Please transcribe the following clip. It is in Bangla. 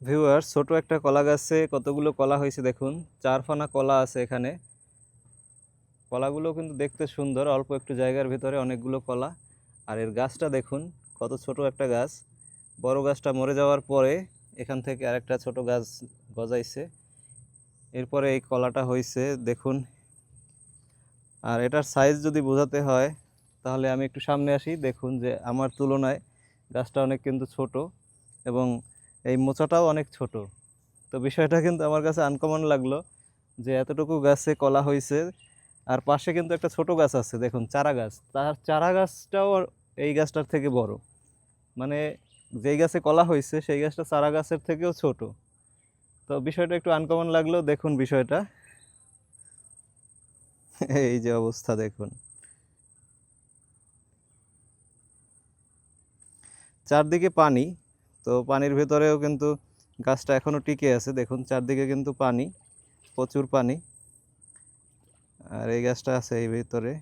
ভিউয়ার ছোট একটা কলা গাছে কতগুলো কলা হয়েছে দেখুন। চার ফানা কলা আছে এখানে। কলাগুলো কিন্তু দেখতে সুন্দর, অল্প একটু জায়গার ভিতরে অনেকগুলো কলা। আর এর গাছটা দেখুন, কত ছোট একটা গাছ। বড় গাছটা মরে যাওয়ার পরে এখান থেকে আরেকটা ছোট গাছ গজাইছে। এরপরে এই কলাটা হয়েছে, দেখুন। আর এটার সাইজ যদি বোঝাতে হয়, তাহলে আমি একটু সামনে আসি। দেখুন যে আমার তুলনায় গাছটা অনেক কিন্তু ছোট এবং এই মোচাটাও অনেক ছোট। তো বিষয়টা কিন্তু আমার কাছে আনকমন লাগল যে এতটুকু গাছে কলা হয়েছে আর পাশে কিন্তু একটা ছোট গাছ আছে, দেখুন, চারা গাছ। তার চারা গাছটাও এই গাছটার থেকে বড়। মানে যেই গাছে কলা হয়েছে, সেই গাছটা চারা গাছের থেকেও ছোট। তো বিষয়টা একটু আনকমন লাগল, দেখুন বিষয়টা। এই যে অবস্থা, দেখুন। চারদিকে পানি তো পানির ভেতরেও কিন্তু গাছটা এখনও টিকে আছে। দেখুন, চারদিকে কিন্তু পানি, প্রচুর পানি। আর এই গাছটা আছে এই ভিতরে।